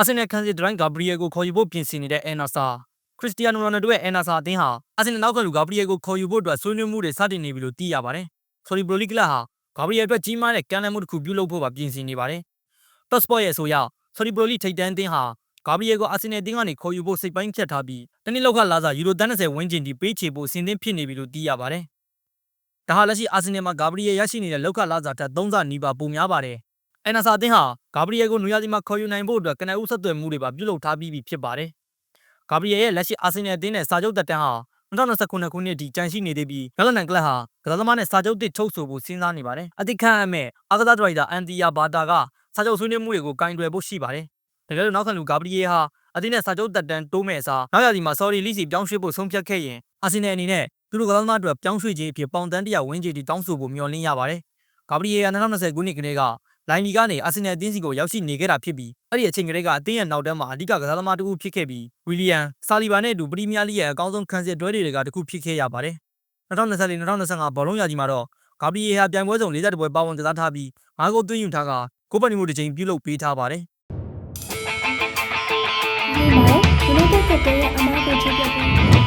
အာဆင်နယ်ခံစစ်ဒရိုင်းဂါဘရီယယ်ကိုခေါ်ယူဖို့ပြင်ဆင်နေတဲ့အဲနာဆာခရစ္စတီယာနိုရိုနယ်ဒိုရဲ့အဲနာဆာအသင်းဟာအာဆင်နယ်နောက်ကလူဂါဘရီယယ်ကိုခေါ်ယူဖို့အတွက်ဆွေးနွေးမှုတွေစတင်နေပြီလို့သိရပါတယ်။ဆော်ဒီဘရိုလီကလပ်ဟာဂါဘရီယယ်အတွက်ကြီးမားတဲ့ကမ်းလှမ်းမှုတစ်ခုပြုလုပ်ဖို့ပါပြင်ဆင်နေပါတယ်။ Top Sport ရဲ့အဆိုအရဆော်ဒီဘရိုလီထိပ်တန်းအသင်းဟာဂါဘရီယယ်ကိုအာဆင်နယ်အသင်းကနေခေါ်ယူဖို့စိတ်ပိုင်းဖြတ်ထားပြီးတနည်းလောက်ကလာစားယူရို30ဝန်းကျင်ထိပေးချေဖို့အဆင်သင့်ဖြစ်နေပြီလို့သိရပါတယ်။ဒါဟာလက်ရှိအာဆင်နယ်မှာဂါဘရီယယ်ရရှိနေတဲ့လောက်ခလာစားထက်3ဆနီးပါးပိုများပါတယ်။ အဲနာဆာအသင်းဟာဂါဘရီယယ်ကိုနူယာစီမှာခေါ်ယူနိုင်ဖို့အတွက်ကနအူးဆက်သွယ်မှုတွေပါပြုလုပ်ထားပြီးပြီဖြစ်ပါတယ်။ဂါဘရီယယ်ရဲ့လက်ရှိအာဆင်နယ်အသင်းနဲ့စာချုပ်တက်တန်းဟာ2029ခုနှစ်ထိကြန့်ရှိနေသေးပြီးဂလနန်ကလပ်ဟာကစားသမားနဲ့စာချုပ်တစ်ချုပ်ဆိုဖို့စဉ်းစားနေပါတယ်။အတိခန့်အမဲ့အာကစားဒရိုက်တာအန်တီယာဘာတာကစာချုပ်ဆွေးနွေးမှုတွေကိုကင်တွယ်ဖို့ရှိပါတယ်။တကယ်လို့နောက်ခံလူဂါဘရီယယ်ဟာအသင်းနဲ့စာချုပ်တက်တန်းတိုးမဲ့အစားနောက်ရာသီမှာဆော်ဒီလိစီပြောင်းရွှေ့ဖို့ဆုံးဖြတ်ခဲ့ရင်အာဆင်နယ်အနေနဲ့သူတို့ကစားသမားအတွက်ပြောင်းရွှေ့ခြင်းအဖြစ်ပေါင်တန်းတရာဝန်းကျင်ထိတောင်းဆိုဖို့မျှော်လင့်ရပါတယ်။ဂါဘရီယယ်က2020ခုနှစ်ကတည်းက လိုင်းလီကနေအာဆင်နယ်အသင်းစီကိုရောက်ရှိနေခဲ့တာဖြစ်ပြီးအဲ့ဒီအချိန်ကတည်းကအသင်းရဲ့နောက်တန်းမှာအဓိကကစားသမားတစ်ခုဖြစ်ခဲ့ပြီးဝီလီယံဆာလီဘာနဲ့အတူပရီးမီးယားလိရဲ့အကောင်းဆုံးခံစစ်တွဲတွေကတစ်ခုဖြစ်ခဲ့ရပါတယ်။2024-2025ဘောလုံးရာသီမှာတော့ဂါဘရီယယ်ဟာပြိုင်ပွဲစုံ42ပွဲပါဝင်ကစားထားပြီး၅ဂိုးသွင်းယူထားကကိုပနီမှုတစ်ချိန်ပြုလုပ်ပေးထားပါတယ်ဒီမှာယူနိုက်တက်ကတဲ့ရဲ့အမားကိုချပြပေး And Liverpool